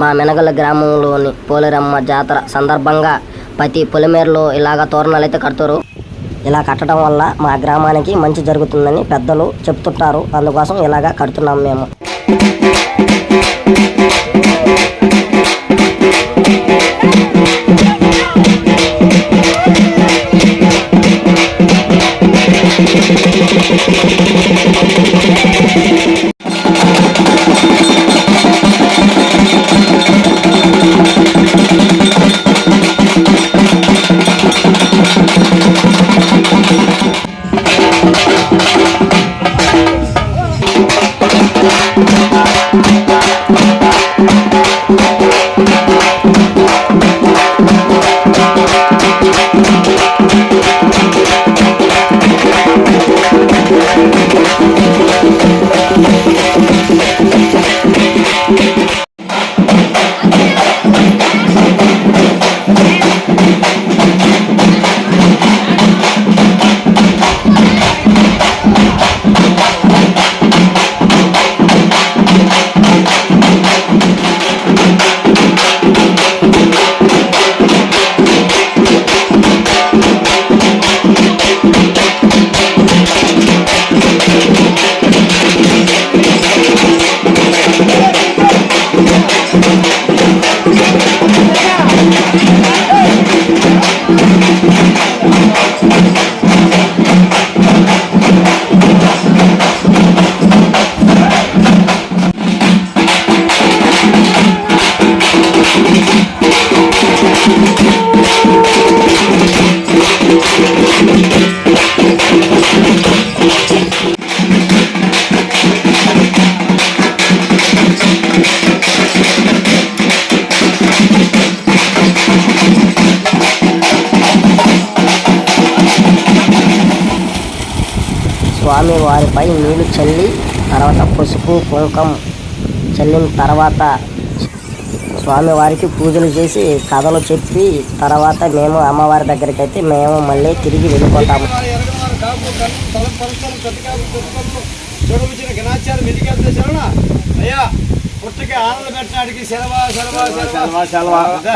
మా మెనగల గ్రామంలోని పోలేరమ్మ జాతర సందర్భంగా ప్రతి పొలిమేరలో ఇలాగ తోరణాలు అయితే కడతారు. ఇలా కట్టడం వల్ల మా గ్రామానికి మంచి జరుగుతుందని పెద్దలు చెప్తుంటారు. అందుకోసం ఇలాగ కడుతున్నాం మేము. స్వామి వారిపై నీళ్ళు చల్లి తర్వాత పసుపు కుంకం చల్లిన తర్వాత స్వామి వారికి పూజలు చేసి కథలు చెప్పి తర్వాత మేము అమ్మవారి దగ్గరికి అయితే మేము మళ్ళీ తిరిగి వెళ్ళిపోతాము. అయ్యా పుట్టకి ఆనంద పెట్టడానికి సెలవా సెలవా సెలవా సెలవా